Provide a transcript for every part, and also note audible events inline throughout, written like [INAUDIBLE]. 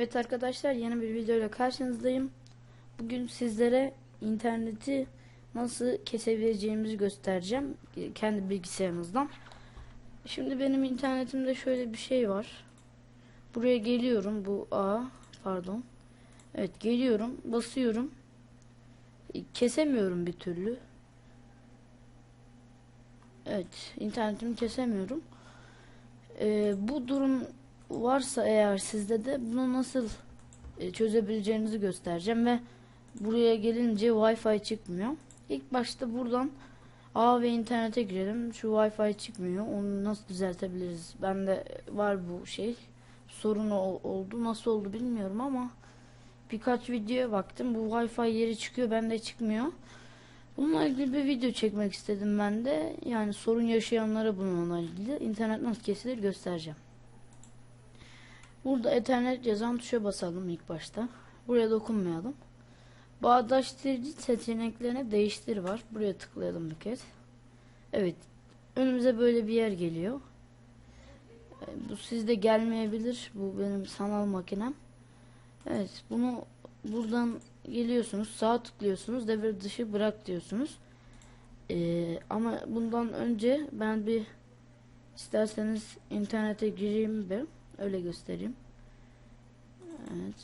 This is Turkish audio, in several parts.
Evet arkadaşlar yeni bir videoyla karşınızdayım. Bugün sizlere interneti nasıl kesebileceğimizi göstereceğim e, kendi bilgisayarımızdan. Şimdi benim internetimde şöyle bir şey var. Buraya geliyorum bu A pardon. Evet geliyorum basıyorum. E, Kesemiyorum bir türlü. Evet internetimi kesemiyorum. E, bu durum varsa eğer sizde de bunu nasıl e, çözebileceğinizi göstereceğim ve buraya gelince Wi-Fi çıkmıyor. İlk başta buradan A ve internete girelim. Şu Wi-Fi çıkmıyor. Onu nasıl düzeltebiliriz? Bende var bu şey. Sorun ol- oldu. Nasıl oldu bilmiyorum ama birkaç videoya baktım. Bu Wi-Fi yeri çıkıyor. Bende çıkmıyor. Bununla ilgili bir video çekmek istedim ben de. Yani sorun yaşayanlara bununla ilgili internet nasıl kesilir göstereceğim. Burada Ethernet yazan tuşa basalım ilk başta. Buraya dokunmayalım. Bağdaştırıcı seçeneklerini değiştir var. Buraya tıklayalım bir kez. Evet. Önümüze böyle bir yer geliyor. E, Bu sizde gelmeyebilir. Bu benim sanal makinem. Evet. Bunu buradan geliyorsunuz. Sağa tıklıyorsunuz. Devre dışı bırak diyorsunuz. E, ama bundan önce ben bir isterseniz internete gireyim bir. Öyle göstereyim. Evet.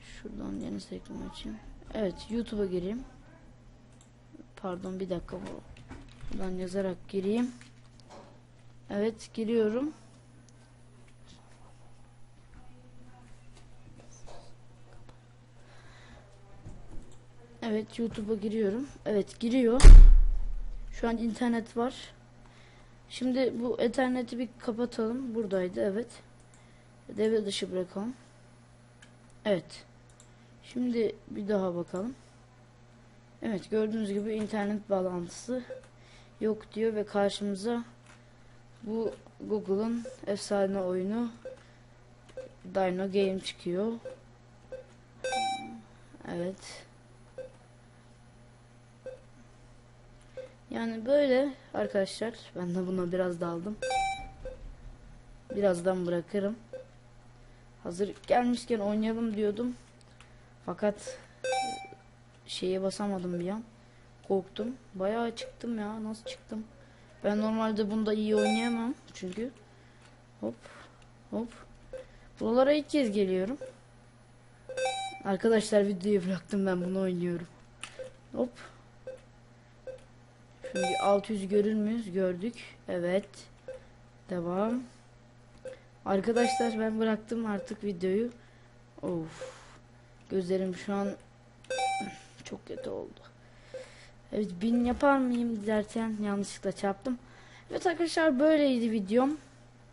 Şuradan yeni sekme açayım. Evet YouTube'a gireyim. Pardon bir dakika bu. Buradan yazarak gireyim. Evet giriyorum. Evet YouTube'a giriyorum. Evet giriyor. Şu an internet var. Şimdi bu Ethernet'i bir kapatalım. Buradaydı evet. Devre dışı bırakalım. Evet. Şimdi bir daha bakalım. Evet gördüğünüz gibi internet bağlantısı yok diyor ve karşımıza bu Google'ın efsane oyunu Dino Game çıkıyor. Evet. Yani böyle arkadaşlar ben de buna biraz daldım. Birazdan bırakırım. Hazır gelmişken oynayalım diyordum. Fakat şeye basamadım bir an. Korktum. Bayağı çıktım ya. Nasıl çıktım? Ben normalde bunda iyi oynayamam çünkü. Hop. Hop. Buralara ilk kez geliyorum. Arkadaşlar videoyu bıraktım ben bunu oynuyorum. Hop. Şimdi 600 görür müyüz? Gördük. Evet. Devam. Arkadaşlar ben bıraktım artık videoyu. Of. Gözlerim şu an [SNIFFS] çok kötü oldu. Evet bin yapar mıyım derken yanlışlıkla çarptım. Evet arkadaşlar böyleydi videom.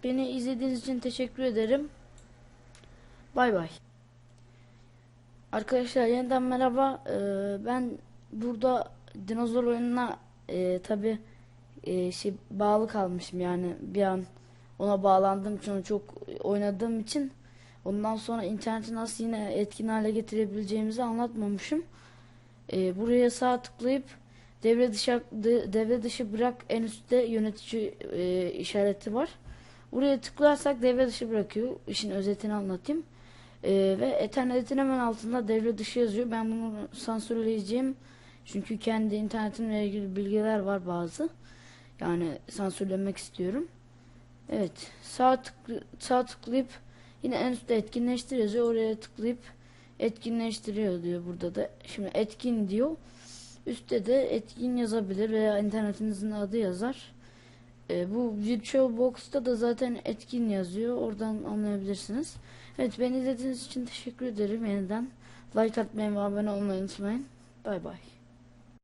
Beni izlediğiniz için teşekkür ederim. Bay bay. Arkadaşlar yeniden merhaba. Ee, ben burada dinozor oyununa e, tabi e, şey bağlı kalmışım yani bir an ona bağlandığım için çok oynadığım için ondan sonra interneti nasıl yine etkin hale getirebileceğimizi anlatmamışım. E, buraya sağ tıklayıp devre dışı de- devre dışı bırak en üstte yönetici e, işareti var. Buraya tıklarsak devre dışı bırakıyor. İşin özetini anlatayım. E, ve Ethernet'in hemen altında devre dışı yazıyor. Ben bunu sansürleyeceğim. Çünkü kendi internetimle ilgili bilgiler var bazı. Yani sansürlemek istiyorum. Evet. Sağ tık sağ tıklayıp yine en üstte etkinleştir yazıyor. Oraya tıklayıp etkinleştiriyor diyor burada da. Şimdi etkin diyor. Üstte de etkin yazabilir veya internetinizin adı yazar. Ee, bu Virtual Box'ta da zaten etkin yazıyor. Oradan anlayabilirsiniz. Evet beni izlediğiniz için teşekkür ederim yeniden. Like atmayı ve abone olmayı unutmayın. Bay bay.